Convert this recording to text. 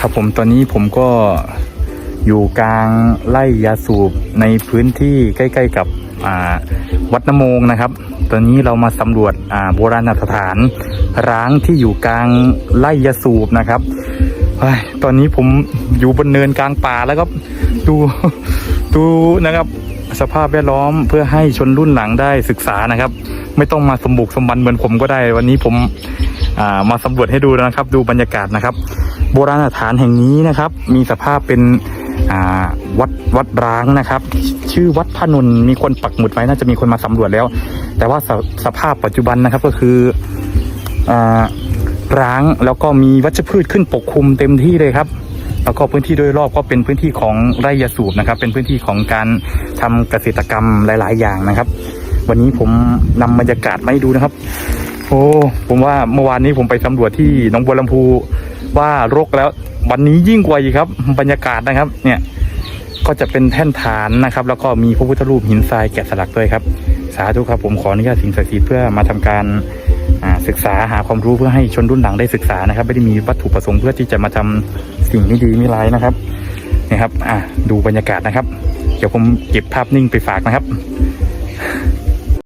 ครับผมตอนนี้ผมก็อยู่กลางไร่ยาสูบในพื้นที่ใกล้ ๆ กับวัดนโมงนะครับ ตอนนี้เรามาสำรวจโบราณสถาน ร้างที่อยู่กลางไร่ยาสูบนะครับตอนนี้ผมอยู่บนเนินกลางป่าแล้วก็ดูดูนะครับสภาพแวดล้อมเพื่อให้ชนรุ่นหลังได้ศึกษานะครับ ไม่ต้องมาสมบุกสมบันเหมือนผมก็ได้ วันนี้ผม มาสำรวจให้ดูนะครับ ดูบรรยากาศนะครับ โบราณสถานแห่งนี้นะครับ มีสภาพเป็นวัดวัดร้างนะครับ ชื่อวัดพระนนมีคนปักหมุดไว้น่าจะมีคนมาสำรวจแล้ว แต่ว่าสสภาพปัจจุบันนะครับก็คืออร้างแล้วก็มีวัชพืชขึ้นปกคลุมเต็มที่เลยครับ แล้วก็พื้นที่โดยรอบก็เป็นพื้นที่ของไร่ยาสูบนะครับ เป็นพื้นที่ของการทำเกษตรกรรมหลาย ๆ อย่างนะครับ วันนี้ผมนำบรรยากาศมาให้ดูนะครับ โอ้ผมว่าเมื่อวานนี้ผมไปสำรวจที่หนองบัวลำพูว่ารกแล้ว วันนี้ยิ่งกว่าอีกครับ บรรยากาศนะครับ เนี่ย ก็จะเป็นแท่นฐานนะครับ แล้วก็มีพระพุทธรูปหินทรายแกะสลักด้วยครับ สาธุครับผมขออนุญาตสิ่งศักดิ์สิทธิ์เพื่อมาทำการศึกษาหาความรู้เพื่อให้ชนรุ่นหลังได้ศึกษานะครับ ไม่ได้มีวัตถุประสงค์เพื่อที่จะมาทำสิ่งไม่ดีไม่ร้ายนะครับนี่ครับ อ่าดูบรรยากาศนะครับ เดี๋ยวผมเก็บภาพนิ่งไปฝากนะครับ